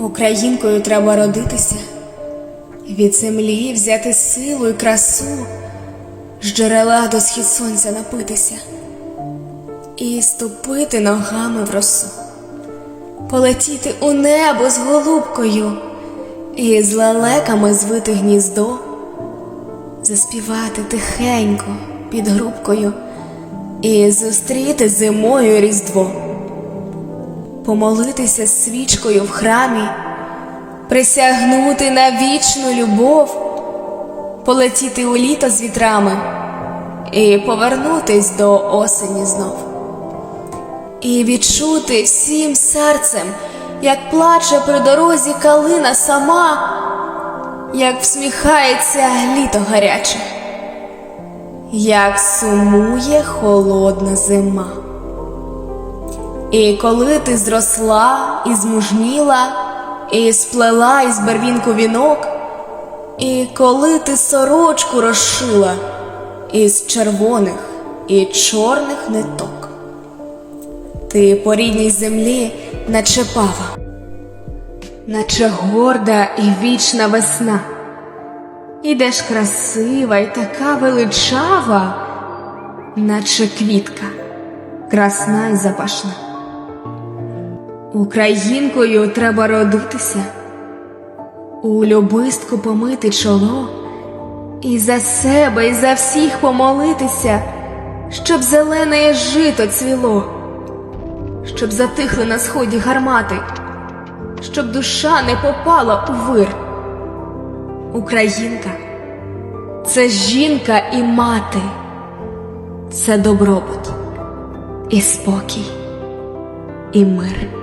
Українкою треба родитися, від землі взяти силу і красу, з джерела до схід сонця напитися. І ступити ногами в росу, полетіти у небо з голубкою і з лелеками звити гніздо, заспівати тихенько під грубкою і зустріти зимою Різдво помолитися свічкою в храмі, присягнути на вічну любов, полетіти у літо з вітрами і повернутись до осені знов, і відчути всім серцем, як плаче при дорозі калина сама, як всміхається літо гаряче, як сумує холодна зима. І коли ти зросла і змужніла, і сплела із барвінку вінок, і коли ти сорочку розшила із червоних і чорних ниток, ти по рідній землі наче пава, наче горда і вічна весна. Ідеш красива і така величава, наче квітка, красна і запашна. Українкою треба родитися, у любистку помити чоло, і за себе, і за всіх помолитися, щоб зелене жито цвіло, щоб затихли на сході гармати, щоб душа не попала у вир. Українка це жінка і мати, це добробут, і спокій, і мир.